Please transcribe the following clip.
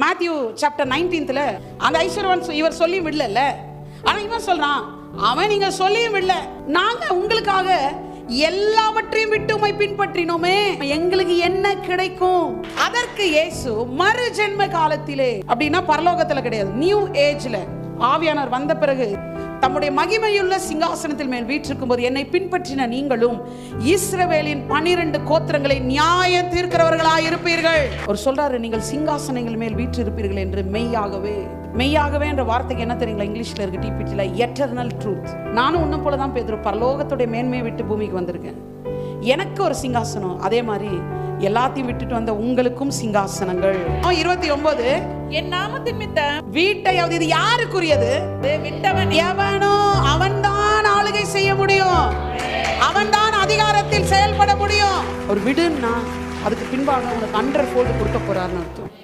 Matthew chapter நைன்டீன்த்தில் அந்த ஐஸ்வர்வன் இவர் சொல்லி விடல ஆனால் இவன் சொல்றான் அவன் நீங்க சொல்லியும் விடல. நாங்க உங்களுக்காக எல்லாவற்றையும் விட்டு உமை பின்பற்றினோமே. எங்களுக்கு என்ன கிடைக்கும்? அதற்கு இயேசு மறு ஜென்ம காலத்திலே அப்படின்னா பரலோகத்துல கிடையாது. நியூ ஏஜ்ல ஆவியானவர் வந்த பிறகு தம்முடைய மகிமையுள்ள சிங்காசனத்தில் மேல் வீற்றிருக்கும் போது என்னை பின்பற்றின நீங்களும் இஸ்ரவேலின் பனிரெண்டு கோத்திரங்களை நியாய தீர்க்கிறவர்களாய் இருப்பீர்கள். அவர் சொல்றாரு நீங்கள் சிங்காசனங்கள் மேல் வீற்றிருப்பீர்கள் என்று மெய்யாகவே. மெய்யாகவே என்ற வார்த்தைக்கு என்ன தெரியுங்களா? இங்கிலீஷ்ல இருக்கு டிபிடில எட்டர்னல் ட்ரூத் நானும் உன்னும் போல தான் பேதுரு பரலோகத்துடைய மேன்மையை விட்டு பூமிக்கு வந்திருக்கேன். எனக்கு ஒரு சிங்காசனம் அதே மாதிரி எல்லாத்தையும் விட்டுட்டு வந்த உங்களுக்கும் சிங்காசனங்கள். இருபத்தி ஒன்பது என் நாமத்தின் மித்தம் வீட்டையாவது இது யாருக்குரியது? விட்டவன். எவனோ அவன்தான் ஆளுகை செய்ய முடியும். அவன்தான் அதிகாரத்தில் செயல்பட முடியும். ஒரு விடுன்னா அதுக்கு பின்பாக உனக்கு அண்டர் ஃபோல்டு கொடுக்க போறாருன்னு அர்த்தம்.